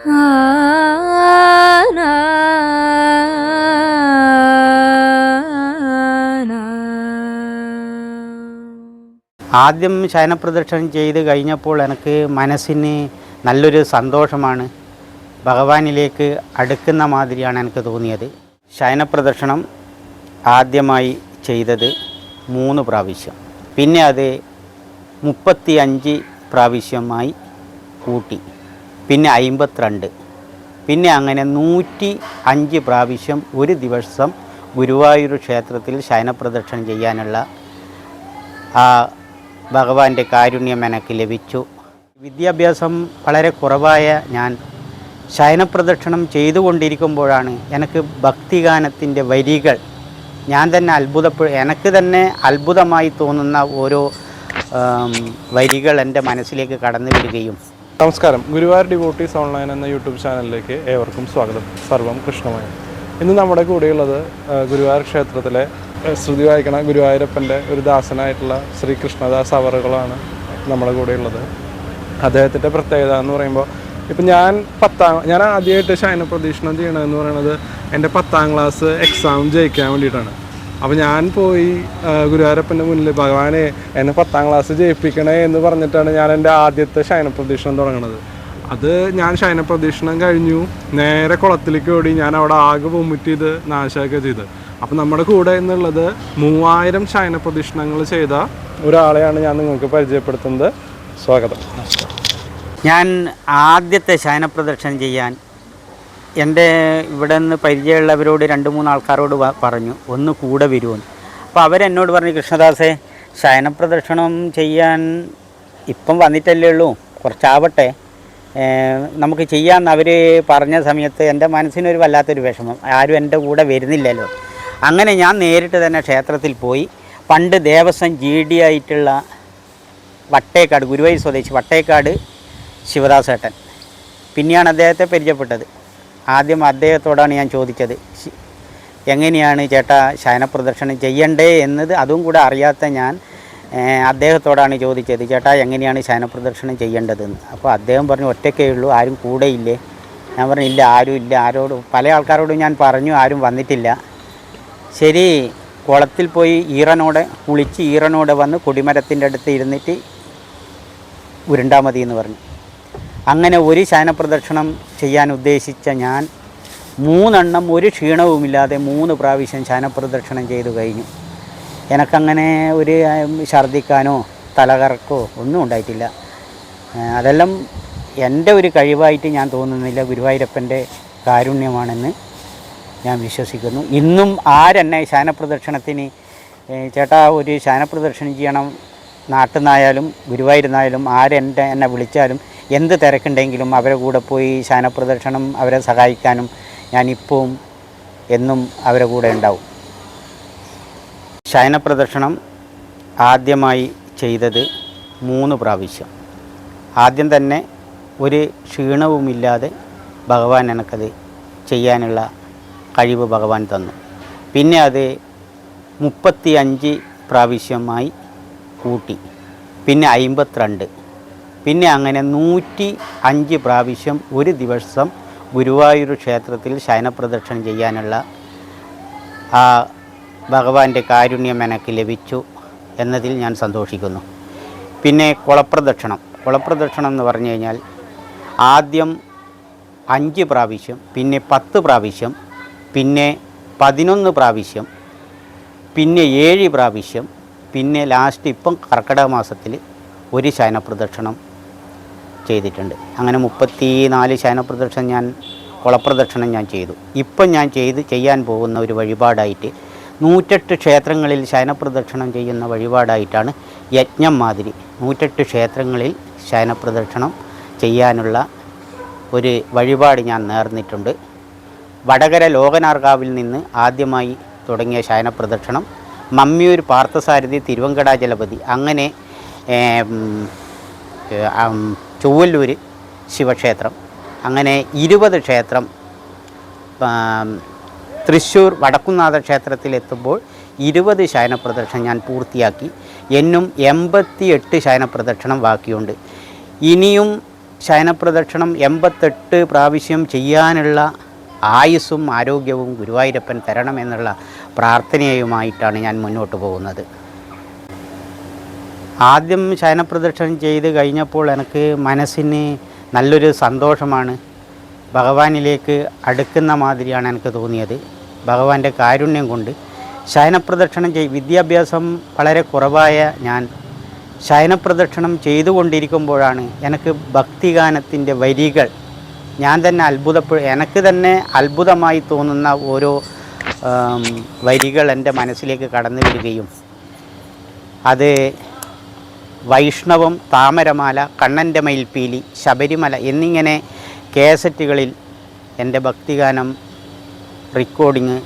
ആദ്യം ശയനപ്രദക്ഷിണം ചെയ്ത് കഴിഞ്ഞപ്പോൾ എനിക്ക് മനസ്സിന് നല്ലൊരു സന്തോഷമാണ്. ഭഗവാനിലേക്ക് അടുക്കുന്ന മാതിരിയാണ് എനിക്ക് തോന്നിയത്. ശയനപ്രദക്ഷിണം ആദ്യമായി ചെയ്തത് മൂന്ന് പ്രാവശ്യം. പിന്നെ അത് മുപ്പത്തി അഞ്ച് പ്രാവശ്യമായി കൂട്ടി. പിന്നെ അയിമ്പത്തിരണ്ട്. പിന്നെ അങ്ങനെ നൂറ്റി അഞ്ച് പ്രാവശ്യം ഒരു ദിവസം ഗുരുവായൂർ ക്ഷേത്രത്തിൽ ശയനപ്രദക്ഷിണം ചെയ്യാനുള്ള ആ ഭഗവാന്റെ കാരുണ്യം എനിക്ക് ലഭിച്ചു. വിദ്യാഭ്യാസം വളരെ കുറവായ ഞാൻ ശയനപ്രദക്ഷിണം ചെയ്തുകൊണ്ടിരിക്കുമ്പോഴാണ് എനിക്ക് ഭക്തിഗാനത്തിന്റെ വരികൾ. ഞാൻ തന്നെ അത്ഭുതപ്പെ എനിക്ക് തന്നെ അത്ഭുതമായി തോന്നുന്ന ഓരോ വരികൾ എന്റെ മനസ്സിലേക്ക് കടന്നു വരികയും നമസ്കാരം. ഗുരുവായൂർ ഡിവോട്ടീസ് ഓൺലൈൻ എന്ന യൂട്യൂബ് ചാനലിലേക്ക് ഏവർക്കും സ്വാഗതം. സർവം കൃഷ്ണമായ. ഇന്ന് നമ്മുടെ കൂടെയുള്ളത് ഗുരുവായൂർ ക്ഷേത്രത്തിലെ ശ്രുതി വായിക്കണ ഗുരുവായൂരപ്പന്റെ ഒരു ദാസനായിട്ടുള്ള ശ്രീ കൃഷ്ണദാസ് അവറുകളാണ് നമ്മുടെ കൂടെയുള്ളത്. അദ്ദേഹത്തിന്റെ പ്രത്യേകത എന്ന് പറയുമ്പോൾ ഇപ്പം ഞാൻ പത്താം ഞാൻ ആദ്യമായിട്ട് ശയന പ്രദീക്ഷണം ചെയ്യണമെന്ന് പറയുന്നത് എന്റെ പത്താം ക്ലാസ് എക്സാം ജയിക്കാൻ വേണ്ടിയിട്ടാണ്. അപ്പോൾ ഞാൻ പോയി ഗുരുവായൂരപ്പന്റെ മുന്നിൽ ഭഗവാനെ എന്നെ പത്താം ക്ലാസ് ജയിപ്പിക്കണേ എന്ന് പറഞ്ഞിട്ടാണ് ഞാൻ എന്റെ ആദ്യത്തെ ശയനപ്രദീക്ഷണം തുടങ്ങുന്നത് അത് ഞാൻ ശയനപ്രദീക്ഷണം കഴിഞ്ഞു. നേരെ കുളത്തിലേക്ക് ഓടി ഞാൻ അവിടെ ആകെ വൊമിറ്റ് ചെയ്ത് നാശമൊക്കെ ചെയ്ത്. അപ്പം നമ്മുടെ കൂടെ എന്നുള്ളത് മൂവായിരം ശയനപ്രദീക്ഷണങ്ങൾ ചെയ്ത ഒരാളെയാണ് ഞാൻ നിങ്ങൾക്ക് പരിചയപ്പെടുത്തുന്നത്. സ്വാഗതം. ഞാൻ ആദ്യത്തെ ശയനപ്രദക്ഷിണം ചെയ്യാൻ എന്റെ ഇവിടെ നിന്ന് പരിചയമുള്ളവരോട് രണ്ട് മൂന്ന് ആൾക്കാരോട് പറഞ്ഞു. ഒന്ന് കൂടെ വരുമെന്ന് അപ്പോൾ അവരെന്നോട് പറഞ്ഞു കൃഷ്ണദാസേ ശയനപ്രദക്ഷിണം ചെയ്യാൻ ഇപ്പം വന്നിട്ടല്ലേ ഉള്ളൂ. കുറച്ചാവട്ടെ. നമുക്ക് ചെയ്യാമെന്ന് അവർ പറഞ്ഞ സമയത്ത് എന്റെ മനസ്സിനൊരു വല്ലാത്തൊരു വിഷമം. ആരും എന്റെ കൂടെ വരുന്നില്ലല്ലോ. അങ്ങനെ ഞാൻ നേരിട്ട് തന്നെ ക്ഷേത്രത്തിൽ പോയി. പണ്ട് ദേവസ്വം ജി ഡി ആയിട്ടുള്ള വട്ടേക്കാട് ഗുരുവായൂർ സ്വദേശി വട്ടേക്കാട് ശിവദാസേട്ടൻ. പിന്നെയാണ് അദ്ദേഹത്തെ പരിചയപ്പെട്ടത്. ആദ്യം അദ്ദേഹത്തോടാണ് ഞാൻ ചോദിച്ചത്. എങ്ങനെയാണ് ചേട്ടാ ശയനപ്രദർശനം ചെയ്യണ്ടേ എന്നത് അതും കൂടെ അറിയാത്ത ഞാൻ അദ്ദേഹത്തോടാണ് ചോദിച്ചത്. ചേട്ടാ എങ്ങനെയാണ് ശയനപ്രദർശനം ചെയ്യേണ്ടതെന്ന്. അപ്പോൾ അദ്ദേഹം പറഞ്ഞു ഒറ്റയ്ക്കേ ഉള്ളൂ ആരും കൂടെ ഇല്ലേ ഞാൻ പറഞ്ഞു ഇല്ല ആരും ഇല്ല ആരോടും പല ആൾക്കാരോടും ഞാൻ പറഞ്ഞു ആരും വന്നിട്ടില്ല. ശരി കുളത്തിൽ പോയി ഈറനോടെ കുളിച്ച് ഈറനോടെ വന്ന് കൊടിമരത്തിന്റെ അടുത്ത് ഇരുന്നിട്ട് ഉരുണ്ടാ മതി എന്ന് പറഞ്ഞു. അങ്ങനെ ഒരു ശയനപ്രദക്ഷിണം ചെയ്യാൻ ഉദ്ദേശിച്ച ഞാൻ മൂന്നെണ്ണം ഒരു ക്ഷീണവുമില്ലാതെ മൂന്ന് പ്രാവശ്യം ശയനപ്രദക്ഷിണം ചെയ്തു കഴിഞ്ഞു. എനക്കങ്ങനെ ഒരു ഛർദിക്കാനോ തലകറക്കോ ഒന്നും ഉണ്ടായിട്ടില്ല. അതെല്ലാം എന്റെ ഒരു കഴിവായിട്ട് ഞാൻ തോന്നുന്നില്ല. ഗുരുവായൂരപ്പന്റെ കാരുണ്യമാണെന്ന് ഞാൻ വിശ്വസിക്കുന്നു. ഇന്നും ആരെന്നെ ശയനപ്രദക്ഷിണത്തിന് ചേട്ടാ ഒരു ശയനപ്രദക്ഷിണം ചെയ്യണം നാട്ടിൽ നിന്നായാലും ഗുരുവായൂരുന്നായാലും ആരെന്റെ എന്നെ വിളിച്ചാലും എന്ത് തിരക്കുണ്ടെങ്കിലും അവരെ കൂടെ പോയി ശാനപ്രദക്ഷിണം അവരെ സഹായിക്കാനും ഞാനിപ്പോഴും എന്നും അവരെ കൂടെ ഉണ്ടാവും. ശയനപ്രദക്ഷിണം ആദ്യമായി ചെയ്തത് മൂന്ന് പ്രാവശ്യം. ആദ്യം തന്നെ ഒരു ക്ഷീണവുമില്ലാതെ ഭഗവാൻ എനിക്കത് ചെയ്യാനുള്ള കഴിവ് ഭഗവാൻ തന്നു. പിന്നെ അത് മുപ്പത്തി അഞ്ച് പ്രാവശ്യമായി കൂട്ടി. പിന്നെ അയിമ്പത്തിരണ്ട്. പിന്നെ അങ്ങനെ നൂറ്റി അഞ്ച് പ്രാവശ്യം ഒരു ദിവസം ഗുരുവായൂർ ക്ഷേത്രത്തിൽ ശയനപ്രദക്ഷിണം ചെയ്യാനുള്ള ആ ഭഗവാന്റെ കാരുണ്യം എനിക്ക് ലഭിച്ചു എന്നതിൽ ഞാൻ സന്തോഷിക്കുന്നു. പിന്നെ കുളപ്രദക്ഷിണം. കുളപ്രദക്ഷിണം എന്ന് പറഞ്ഞു കഴിഞ്ഞാൽ ആദ്യം അഞ്ച് പ്രാവശ്യം പിന്നെ പത്ത് പ്രാവശ്യം പിന്നെ പതിനൊന്ന് പ്രാവശ്യം പിന്നെ ഏഴ് പ്രാവശ്യം പിന്നെ ലാസ്റ്റ് ഇപ്പം കർക്കിടക മാസത്തിൽ ഒരു ശയനപ്രദക്ഷിണം ചെയ്തിട്ടുണ്ട്. അങ്ങനെ മുപ്പത്തി നാല് ശയനപ്രദക്ഷിണം ഞാൻ കുളപ്രദക്ഷിണം ഞാൻ ചെയ്തു. ഇപ്പം ഞാൻ ചെയ്ത് ചെയ്യാൻ പോകുന്ന ഒരു വഴിപാടായിട്ട് നൂറ്റെട്ട് ക്ഷേത്രങ്ങളിൽ ശയനപ്രദക്ഷിണം ചെയ്യുന്ന വഴിപാടായിട്ടാണ് യജ്ഞം മാതിരി നൂറ്റെട്ട് ക്ഷേത്രങ്ങളിൽ ശയനപ്രദക്ഷിണം ചെയ്യാനുള്ള ഒരു വഴിപാട് ഞാൻ നേർന്നിട്ടുണ്ട്. വടകര ലോകനാർകാവിൽ നിന്ന് ആദ്യമായി തുടങ്ങിയ ശയനപ്രദക്ഷിണം മമ്മിയൂർ പാർത്ഥസാരഥി തിരുവങ്കടാചലപതി അങ്ങനെ ഏം, ഏ, ആം, ചൊവ്വല്ലൂർ ശിവക്ഷേത്രം അങ്ങനെ ഇരുപത് ക്ഷേത്രം തൃശ്ശൂർ വടക്കുന്നാഥ ക്ഷേത്രത്തിലെത്തുമ്പോൾ ഇരുപത് ശയനപ്രദക്ഷിണം ഞാൻ പൂർത്തിയാക്കി. എന്നും എൺപത്തി എട്ട് ശയനപ്രദക്ഷിണം ബാക്കിയുണ്ട്. ഇനിയും ശയനപ്രദക്ഷിണം എൺപത്തെട്ട് പ്രാവശ്യം ചെയ്യാനുള്ള ആയുസ്സും ആരോഗ്യവും ഗുരുവായൂരപ്പൻ തരണമെന്നുള്ള പ്രാർത്ഥനയുമായിട്ടാണ് ഞാൻ മുന്നോട്ട് പോകുന്നത്. ആദ്യം ശയനപ്രദക്ഷിണം ചെയ്ത് കഴിഞ്ഞപ്പോൾ എനിക്ക് മനസ്സിന് നല്ലൊരു സന്തോഷമാണ്. ഭഗവാനിലേക്ക് അടുക്കുന്ന മാതിരിയാണ് എനിക്ക് തോന്നിയത്. ഭഗവാന്റെ കാരുണ്യം കൊണ്ട് ശയനപ്രദക്ഷിണം ചെയ് വിദ്യാഭ്യാസം വളരെ കുറവായ ഞാൻ ശയനപ്രദക്ഷിണം ചെയ്തുകൊണ്ടിരിക്കുമ്പോഴാണ് എനിക്ക് ഭക്തിഗാനത്തിന്റെ വരികൾ ഞാൻ തന്നെ അത്ഭുതപ്പെടും എനിക്ക് തന്നെ അത്ഭുതമായി തോന്നുന്ന ഓരോ വരികൾ എന്റെ മനസ്സിലേക്ക് കടന്നു വരികയും അത് വൈഷ്ണവം താമരമാല കണ്ണന്റെ മയിൽപ്പീലി ശബരിമല എന്നിങ്ങനെ കേസറ്റുകളിൽ എന്റെ ഭക്തിഗാനം റെക്കോർഡിങ്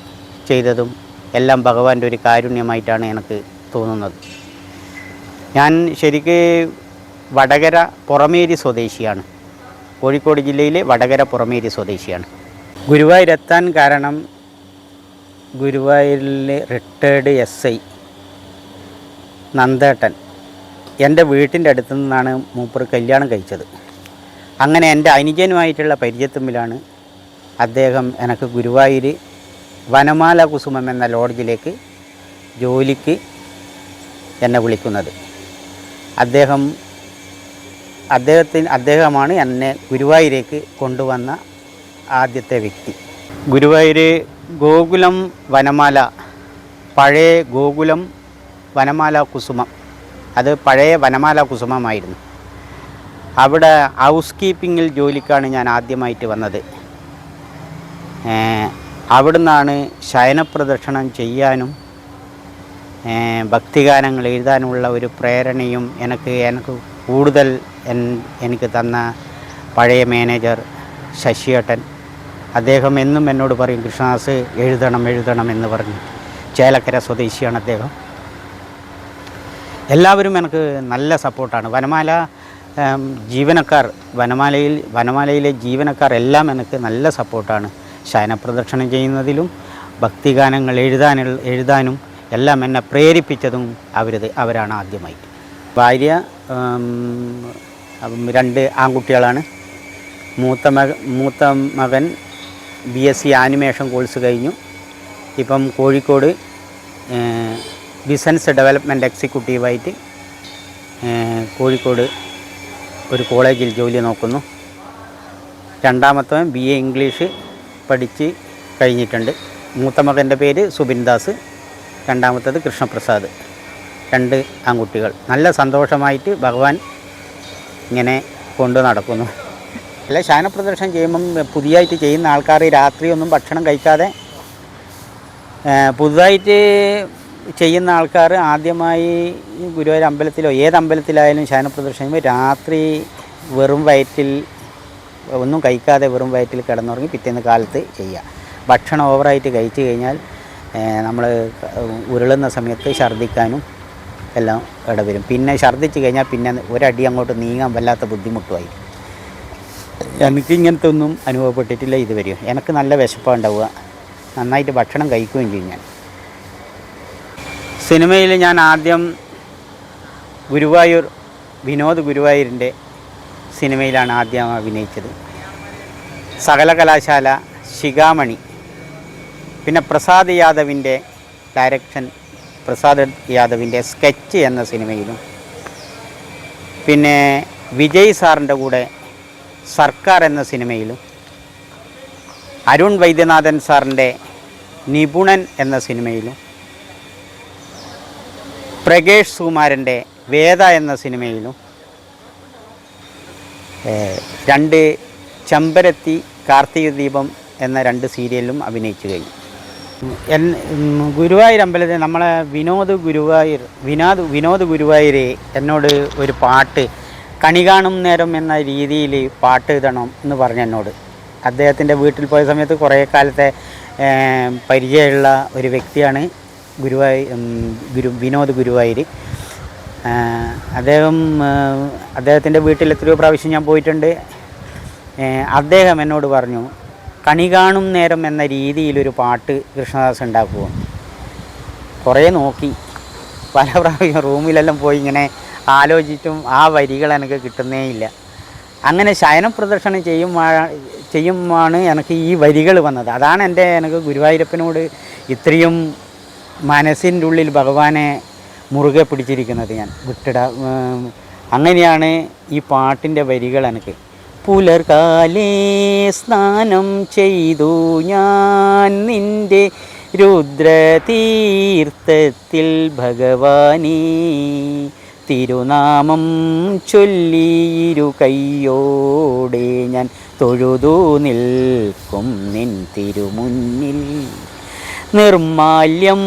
ചെയ്തതും എല്ലാം ഭഗവാന്റെ ഒരു കാരുണ്യമായിട്ടാണ് എനിക്ക് തോന്നുന്നത്. ഞാൻ ശരിക്ക് വടകര പുറമേരി സ്വദേശിയാണ്. കോഴിക്കോട് ജില്ലയിലെ വടകര പുറമേരി സ്വദേശിയാണ്. ഗുരുവായൂരെത്താൻ കാരണം ഗുരുവായൂരിലെ റിട്ടേർഡ് എസ് ഐ നന്ദേട്ടൻ എന്റെ വീട്ടിന്റെ അടുത്ത് നിന്നാണ് മൂപ്പർ കല്യാണം കഴിച്ചത്. അങ്ങനെ എന്റെ അനുജനുമായിട്ടുള്ള പരിചയത്തുമ്പിലാണ് അദ്ദേഹം എനിക്ക് ഗുരുവായൂർ വനമാല കുസുമം എന്ന ലോഡ്ജിലേക്ക് ജോലിക്ക് എന്നെ വിളിക്കുന്നത്. അദ്ദേഹം അദ്ദേഹത്തിന് അദ്ദേഹമാണ് എന്നെ ഗുരുവായൂരേക്ക് കൊണ്ടുവന്ന ആദ്യത്തെ വ്യക്തി. ഗുരുവായൂർ ഗോകുലം വനമാല പഴയ ഗോകുലം വനമാല കുസുമം. അത് പഴയ വനമാല കുസുമമായിരുന്നു. അവിടെ ഹൗസ് കീപ്പിങ്ങിൽ ജോലിക്കാണ് ഞാൻ ആദ്യമായിട്ട് വന്നത്. അവിടുന്നാണ് ശയനപ്രദക്ഷിണം ചെയ്യാനും ഭക്തിഗാനങ്ങൾ എഴുതാനുമുള്ള ഒരു പ്രേരണയും എനിക്ക് എനിക്ക് കൂടുതൽ എനിക്ക് തന്ന പഴയ മാനേജർ ശശിയേട്ടൻ. അദ്ദേഹം എന്നും എന്നോട് പറയും കൃഷ്ണദാസ് എഴുതണം എഴുതണം എന്ന് പറഞ്ഞു. ചേലക്കര സ്വദേശിയാണ് അദ്ദേഹം. എല്ലാവരും എനിക്ക് നല്ല സപ്പോർട്ടാണ്. വനമാല ജീവനക്കാർ വനമാലയിൽ വനമാലയിലെ ജീവനക്കാർ എല്ലാം എനിക്ക് നല്ല സപ്പോർട്ടാണ്. ശയനപ്രദക്ഷിണം ചെയ്യുന്നതിലും ഭക്തിഗാനങ്ങൾ എഴുതാനുള്ള എഴുതാനും എല്ലാം എന്നെ പ്രേരിപ്പിച്ചതും അവരത് അവരാണ് ആദ്യമായി ഭാര്യ ഉം, രണ്ട് ആൺകുട്ടികളാണ്. മൂത്ത മക മൂത്ത മകൻ B S C animation course കഴിഞ്ഞു. ഇപ്പം കോഴിക്കോട് ബിസിനസ് ഡെവലപ്മെന്റ് എക്സിക്യൂട്ടീവായിട്ട് കോഴിക്കോട് ഒരു കോളേജിൽ ജോലി നോക്കുന്നു. രണ്ടാമത്തവൻ ബി എ ഇംഗ്ലീഷ് പഠിച്ച് കഴിഞ്ഞിട്ടുണ്ട്. മൂത്ത മകന്റെ പേര് സുബിൻ ദാസ് രണ്ടാമത്തത് കൃഷ്ണപ്രസാദ്. രണ്ട് ആൺകുട്ടികൾ. നല്ല സന്തോഷമായിട്ട് ഭഗവാൻ ഇങ്ങനെ കൊണ്ടു നടക്കുന്നു. അല്ല ശയനപ്രദർശനം ചെയ്യുമ്പം പുതിയതായിട്ട് ചെയ്യുന്ന ആൾക്കാർ രാത്രിയൊന്നും ഭക്ഷണം കഴിക്കാതെ പുതുതായിട്ട് ചെയ്യുന്ന ആൾക്കാർ ആദ്യമായി ഗുരുവായൂർ അമ്പലത്തിലോ ഏത് അമ്പലത്തിലായാലും ശയനപ്രദർശനം പ്രദർശനം രാത്രി വെറും വയറ്റിൽ ഒന്നും കഴിക്കാതെ വെറും വയറ്റിൽ കിടന്നുറങ്ങി പിറ്റേന്ന് കാലത്ത് ചെയ്യുക. ഭക്ഷണം ഓവറായിട്ട് കഴിച്ചു കഴിഞ്ഞാൽ നമ്മൾ ഉരുളുന്ന സമയത്ത് ഛർദ്ദിക്കാനും എല്ലാം ഇടവരും പിന്നെ ഛർദ്ദിച്ച് കഴിഞ്ഞാൽ പിന്നെ ഒരടി അങ്ങോട്ട് നീങ്ങാൻ വല്ലാത്ത ബുദ്ധിമുട്ടുമായി. എനിക്ക് ഇങ്ങനത്തെ ഒന്നും അനുഭവപ്പെട്ടിട്ടില്ല ഇതുവരെയും എനിക്ക് നല്ല വിശപ്പാണ് ഉണ്ടാവുക. നന്നായിട്ട് ഭക്ഷണം കഴിക്കുകയും ചെയ്യും ഞാൻ. സിനിമയിൽ ഞാൻ ആദ്യം ഗുരുവായൂർ വിനോദ് ഗുരുവായൂരിന്റെ സിനിമയിലാണ് ആദ്യം അഭിനയിച്ചത്. സകല കലാശാല ശിഖാമണി. പിന്നെ പ്രസാദ് യാദവിന്റെ ഡയറക്ഷൻ പ്രസാദ് യാദവിന്റെ സ്കെച്ച് എന്ന സിനിമയിലും. പിന്നെ വിജയ് സാറിന്റെ കൂടെ സർക്കാർ എന്ന സിനിമയിലും. അരുൺ വൈദ്യനാഥൻ സാറിന്റെ നിപുണൻ എന്ന സിനിമയിലും. പ്രകേഷ് സുകുമാരന്റെ വേദ എന്ന സിനിമയിലും. രണ്ട് ചമ്പരത്തി കാർത്തിക ദീപം എന്ന രണ്ട് സീരിയലിലും അഭിനയിച്ചു കഴിഞ്ഞു. എൻ ഗുരുവായൂർ അമ്പലത്തിൽ നമ്മളെ വിനോദ് ഗുരുവായൂർ വിനോദ് വിനോദ് ഗുരുവായൂർ എന്നോട് ഒരു പാട്ട് കണി കാണും നേരം എന്ന രീതിയിൽ പാട്ട് എഴുതണം എന്ന് പറഞ്ഞു എന്നോട്. അദ്ദേഹത്തിന്റെ വീട്ടിൽ പോയ സമയത്ത് കുറേ കാലത്തെ പരിചയമുള്ള ഒരു വ്യക്തിയാണ് ഗുരുവായൂർ ഗുരു വിനോദ് ഗുരുവായൂർ. അദ്ദേഹം അദ്ദേഹത്തിന്റെ വീട്ടിൽ എത്രയോ പ്രാവശ്യം ഞാൻ പോയിട്ടുണ്ട്. അദ്ദേഹം എന്നോട് പറഞ്ഞു കണി കാണും നേരം എന്ന രീതിയിലൊരു പാട്ട് കൃഷ്ണദാസ് ഉണ്ടാക്കുക കുറേ നോക്കി. പല പ്രാവശ്യം റൂമിലെല്ലാം പോയി ഇങ്ങനെ ആലോചിച്ചിട്ടും ആ വരികൾ എനിക്ക് കിട്ടുന്നേ ഇല്ല. അങ്ങനെ ശയന പ്രദർശനം ചെയ്യുമ്പോൾ ചെയ്യുമ്പോഴാണ് എനിക്ക് ഈ വരികൾ വന്നത്. അതാണ് എന്റെ എനിക്ക് ഗുരുവായൂരപ്പനോട് ഇത്രയും മനസ്സിന്റെ ഉള്ളിൽ ഭഗവാനെ മുറുകെ പിടിച്ചിരിക്കുന്നത് ഞാൻ. വിട്ടിട അങ്ങനെയാണ് ഈ പാട്ടിന്റെ വരികൾ എനിക്ക് പുലർകാലേ സ്നാനം ചെയ്തു ഞാൻ നിന്റെ രുദ്രതീർത്ഥത്തിൽ ഭഗവാനീ. തിരുനാമം ചൊല്ലിയിരു കയ്യോടെ ഞാൻ തൊഴുതു നിൽക്കും നിൻ തിരുമുന്നിൽ. നിർമാല്യം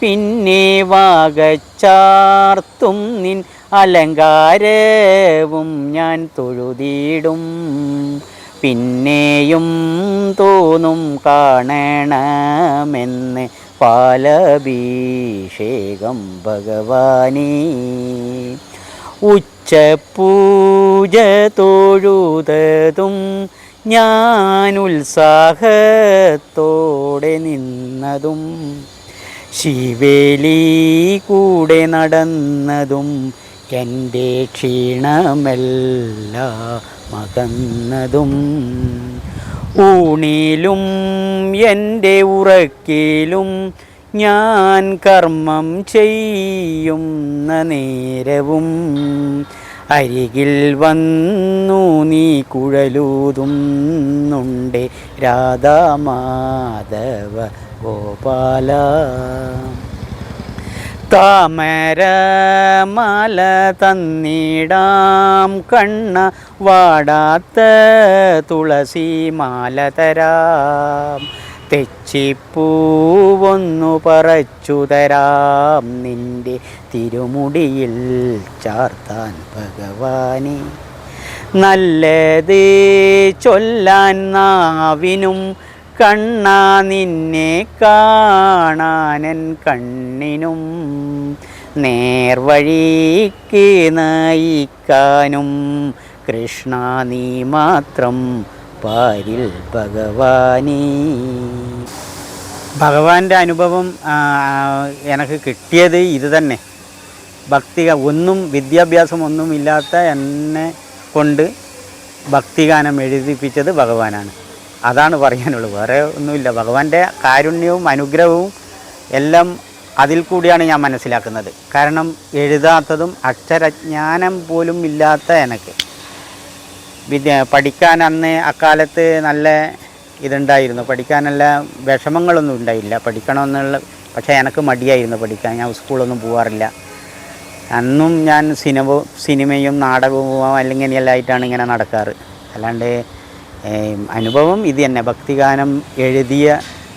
പിന്നെ വാകച്ചാർത്തും നിൻ അലങ്കാരവും ഞാൻ തൊഴുതിടും. പിന്നെയും തോന്നും കാണണമെന്ന് പാലഭിഷേകം ഭഗവാനേ. ഉച്ചപൂജ തൊഴുതതും ഞാൻ ഉത്സാഹത്തോടെ നിന്നതും. ശിവേലി കൂടെ നടന്നതും എന്റെ ക്ഷീണമെല്ല മകന്നതും. ഊണിലും എന്റെ ഉറക്കിലും ഞാൻ കർമ്മം ചെയ്യുന്ന നേരവും അരികിൽ വന്നു നീ കുഴലൂതുന്നുണ്ട് രാധാമാധവ ഗോപാല. താമരമാല തന്നിടാം കണ്ണ വാടാത്ത തുളസി മാല തരാം. തെച്ചിപ്പൂവൊന്നു പറച്ചു തരാം നിന്റെ തിരുമുടിയിൽ ചാർത്താൻ ഭഗവാനെ. നല്ലത് ചൊല്ലാൻ നാവിനും കണ്ണാ നിന്നെ കാണാനൻ കണ്ണിനും നേർവഴിക്ക് നയിക്കാനും. കൃഷ്ണ നീ മാത്രം പാരിൽ ഭഗവാനീ. ഭഗവാന്റെ അനുഭവം എനിക്ക് കിട്ടിയത് ഇത് തന്നെ. ഭക്തി ഒന്നും വിദ്യാഭ്യാസം ഒന്നും ഇല്ലാത്ത എന്നെ കൊണ്ട് ഭക്തിഗാനം എഴുതിപ്പിച്ചത് ഭഗവാനാണ്. അതാണ് പറയാനുള്ളത്. വേറെ ഒന്നുമില്ല. ഭഗവാന്റെ കാരുണ്യവും അനുഗ്രഹവും എല്ലാം അതിൽ കൂടിയാണ് ഞാൻ മനസ്സിലാക്കുന്നത്. കാരണം എഴുതാത്തതും അക്ഷരജ്ഞാനം പോലും ഇല്ലാത്ത എനിക്ക്. വിദ്യ പഠിക്കാൻ അന്ന് അക്കാലത്ത് നല്ല ഇതുണ്ടായിരുന്നു. പഠിക്കാനല്ല വിഷമങ്ങളൊന്നും ഉണ്ടായില്ല. പഠിക്കണമെന്നുള്ള പക്ഷേ എനിക്ക് മടിയായിരുന്നു പഠിക്കാൻ. ഞാൻ സ്കൂളൊന്നും പോകാറില്ല അന്നും ഞാൻ സിനിമ സിനിമയും നാടകവും അല്ലെങ്കിൽ എല്ലാം ആയിട്ടാണ് ഇങ്ങനെ നടക്കാറ്. അല്ലാണ്ട് അനുഭവം. ഇത് തന്നെ ഭക്തിഗാനം എഴുതിയ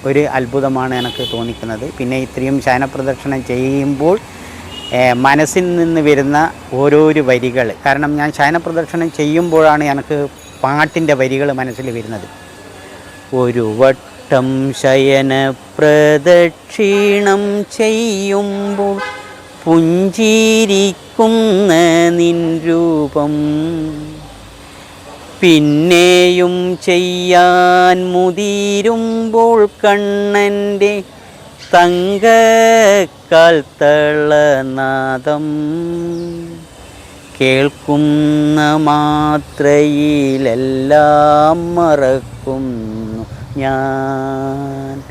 ഒരു അത്ഭുതമാണ് എനിക്ക് തോന്നിക്കുന്നത്. പിന്നെ ഇത്രയും ശയനപ്രദക്ഷിണം ചെയ്യുമ്പോൾ മനസ്സിൽ നിന്ന് വരുന്ന ഓരോരോ വരികൾ. കാരണം ഞാൻ ശയനപ്രദക്ഷിണം ചെയ്യുമ്പോഴാണ് എനിക്ക് പാട്ടിന്റെ വരികൾ മനസ്സിൽ വരുന്നത്. ഒരു വട്ടം ശയന പ്രദക്ഷിണം ചെയ്യുമ്പോൾ പുഞ്ചിരിക്കുന്ന നിൻ രൂപം പിന്നെയും ചെയ്യാൻ മുതിരുമ്പോൾ കണ്ണന്റെ തങ്കക്കാൽ തളനാദം കേൾക്കുന്ന മാത്രയിലെല്ലാം മറക്കുന്നു ഞാൻ.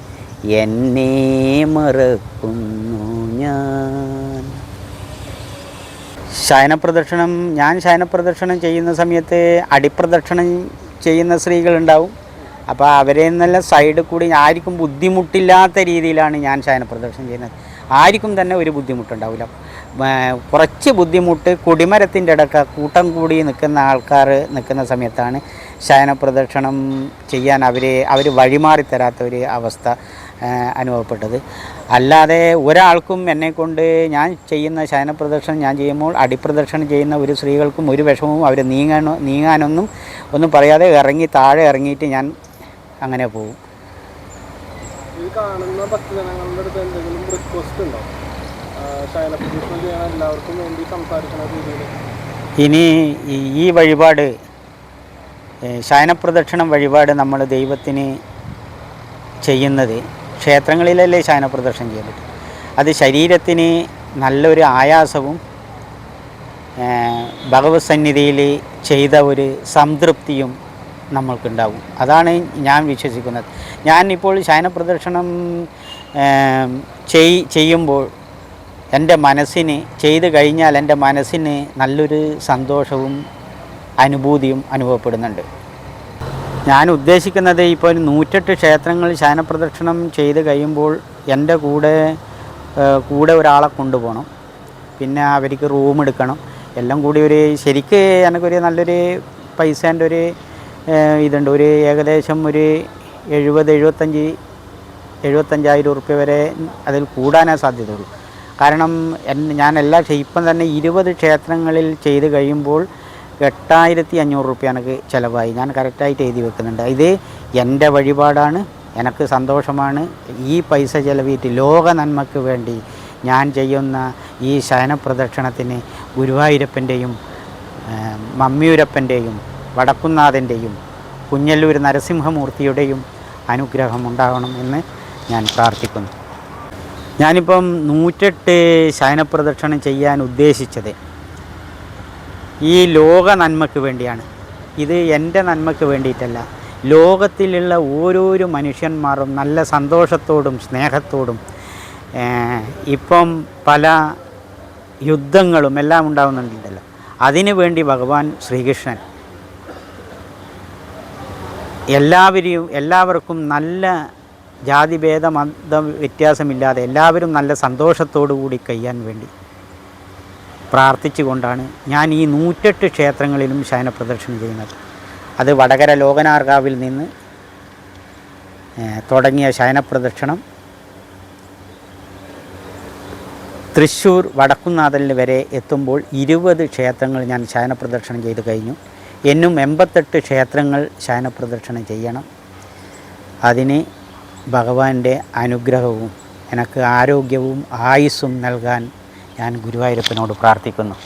എന്നെ മറക്കുന്നു ഞാൻ. ശയനപ്രദക്ഷിണം ഞാൻ ശയനപ്രദക്ഷിണം ചെയ്യുന്ന സമയത്ത് അടിപ്രദക്ഷിണം ചെയ്യുന്ന സ്ത്രീകളുണ്ടാവും. അപ്പോൾ അവരെ നല്ല സൈഡിൽ കൂടി ആർക്കും ബുദ്ധിമുട്ടില്ലാത്ത രീതിയിലാണ് ഞാൻ ശയനപ്രദക്ഷിണം ചെയ്യുന്നത്. ആർക്കും തന്നെ ഒരു ബുദ്ധിമുട്ടുണ്ടാവില്ല. കുറച്ച് ബുദ്ധിമുട്ട് കൊടിമരത്തിന്റെ ഇടക്ക കൂട്ടം കൂടി നിൽക്കുന്ന ആൾക്കാർ നിൽക്കുന്ന സമയത്താണ് ശയനപ്രദക്ഷിണം ചെയ്യാൻ അവരെ അവർ വഴിമാറി തരാത്ത ഒരു അവസ്ഥ. അനുഭവപ്പെട്ടത്. അല്ലാതെ ഒരാൾക്കും എന്നെ കൊണ്ട് ഞാൻ ചെയ്യുന്ന ശയനപ്രദക്ഷിണം ഞാൻ ചെയ്യുമ്പോൾ അടിപ്രദക്ഷിണം ചെയ്യുന്ന ഒരു സ്ത്രീകൾക്കും ഒരു വിഷമവും അവർ നീങ്ങാനോ നീങ്ങാനൊന്നും ഒന്നും പറയാതെ ഇറങ്ങി താഴെ ഇറങ്ങിയിട്ട് ഞാൻ അങ്ങനെ പോകും. കാണുന്ന ഭക്തജനങ്ങളുടെ അടുത്ത് എന്തെങ്കിലും റിക്വസ്റ്റ് ഉണ്ടോ? ശയനപ്രദർശനം ചെയ്യാൻ എല്ലാവർക്കും വേണ്ടി സംസാരിക്കുന്ന രീതിയിൽ ഇനി ഈ- വഴിപാട് ശയനപ്രദക്ഷിണം വഴിപാട് നമ്മൾ ദൈവത്തിന് ചെയ്യുന്നത് ക്ഷേത്രങ്ങളിലല്ലേ ശയനപ്രദക്ഷിണം ചെയ്യാൻ പറ്റും? അത് ശരീരത്തിന് നല്ലൊരു ആയാസവും ഭഗവത് സന്നിധിയിൽ ചെയ്ത ഒരു സംതൃപ്തിയും നമ്മൾക്കുണ്ടാവും. അതാണ് ഞാൻ വിശ്വസിക്കുന്നത്. ഞാൻ ശയന പ്രദർശനം ചെയ് ചെയ്യുമ്പോൾ എന്റെ മനസ്സിന് ചെയ്ത് കഴിഞ്ഞാൽ എന്റെ മനസ്സിന് നല്ലൊരു സന്തോഷവും അനുഭൂതിയും അനുഭവപ്പെടുന്നുണ്ട്. ഞാൻ ഉദ്ദേശിക്കുന്നത് ഇപ്പോൾ ഒരു നൂറ്റെട്ട് ക്ഷേത്രങ്ങൾ ശയനപ്രദക്ഷിണം ചെയ്ത് കഴിയുമ്പോൾ എന്റെ കൂടെ കൂടെ ഒരാളെ കൊണ്ടുപോകണം. പിന്നെ അവർക്ക് റൂം എടുക്കണം. എല്ലാം കൂടി ഒരു ശരിക്ക് എനിക്കൊരു നല്ലൊരു പൈസേന്റെ ഒരു ഇതുണ്ട്. ഒരു ഏകദേശം ഒരു എഴുപത് എഴുപത്തഞ്ച് എഴുപത്തഞ്ചായിരം ഉറുപ്പ്യ വരെ അതിൽ കൂടാനേ സാധ്യതയുള്ളൂ. കാരണം ഞാൻ എല്ലാ ഇപ്പം തന്നെ ഇരുപത് ക്ഷേത്രങ്ങളിൽ ചെയ്ത് കഴിയുമ്പോൾ എട്ടായിരത്തി അഞ്ഞൂറ് റുപ്യ എനിക്ക് ചിലവായി. ഞാൻ കറക്റ്റായിട്ട് എഴുതി വെക്കുന്നുണ്ട്. ഇത് എന്റെ വഴിപാടാണ്. എനിക്ക് സന്തോഷമാണ്. ഈ പൈസ ചിലവിയിട്ട് ലോക നന്മയ്ക്ക് വേണ്ടി ഞാൻ ചെയ്യുന്ന ഈ ശയനപ്രദക്ഷിണത്തിന് ഗുരുവായൂരപ്പന്റെയും മമ്മിയൂരപ്പന്റെയും വടക്കുന്നാഥന്റെയും കുഞ്ഞല്ലൂർ നരസിംഹമൂർത്തിയുടെയും അനുഗ്രഹം ഉണ്ടാകണം എന്ന് ഞാൻ പ്രാർത്ഥിക്കുന്നു. ഞാനിപ്പം നൂറ്റെട്ട് ശയനപ്രദക്ഷിണം ചെയ്യാൻ ഉദ്ദേശിച്ചത് ഈ ലോക നന്മയ്ക്ക് വേണ്ടിയാണ്. ഇത് എന്റെ നന്മയ്ക്ക് വേണ്ടിയിട്ടല്ല. ലോകത്തിലുള്ള ഓരോരോ മനുഷ്യന്മാരും നല്ല സന്തോഷത്തോടും സ്നേഹത്തോടും ഇപ്പം പല യുദ്ധങ്ങളും എല്ലാം ഉണ്ടാകുന്നുണ്ടല്ലോ അതിനു വേണ്ടി ഭഗവാൻ ശ്രീകൃഷ്ണൻ എല്ലാവരെയും എല്ലാവർക്കും നല്ല ജാതിഭേദ മത വ്യത്യാസമില്ലാതെ എല്ലാവരും നല്ല സന്തോഷത്തോടു കൂടി കഴിയാൻ വേണ്ടി പ്രാർത്ഥിച്ചുകൊണ്ടാണ് ഞാൻ ഈ നൂറ്റെട്ട് ക്ഷേത്രങ്ങളിലും ശയന പ്രദർശനം ചെയ്യുന്നത്. അത് വടകര ലോകനാർകാവിൽ നിന്ന് തുടങ്ങിയ ശയന പ്രദക്ഷിണം തൃശ്ശൂർ വടക്കുന്നാഥലിൽ വരെ എത്തുമ്പോൾ ഇരുപത് ക്ഷേത്രങ്ങൾ ഞാൻ ശയന പ്രദക്ഷിണം ചെയ്ത് കഴിഞ്ഞു. എന്നും എൺപത്തെട്ട് ക്ഷേത്രങ്ങൾ ശയന പ്രദക്ഷിണം ചെയ്യണം. അതിന് ഭഗവാന്റെ അനുഗ്രഹവും എനിക്ക് ആരോഗ്യവും ആയുസ്സും നൽകാൻ ഞാൻ ഗുരുവായൂരപ്പനോട് പ്രാർത്ഥിക്കുന്നു.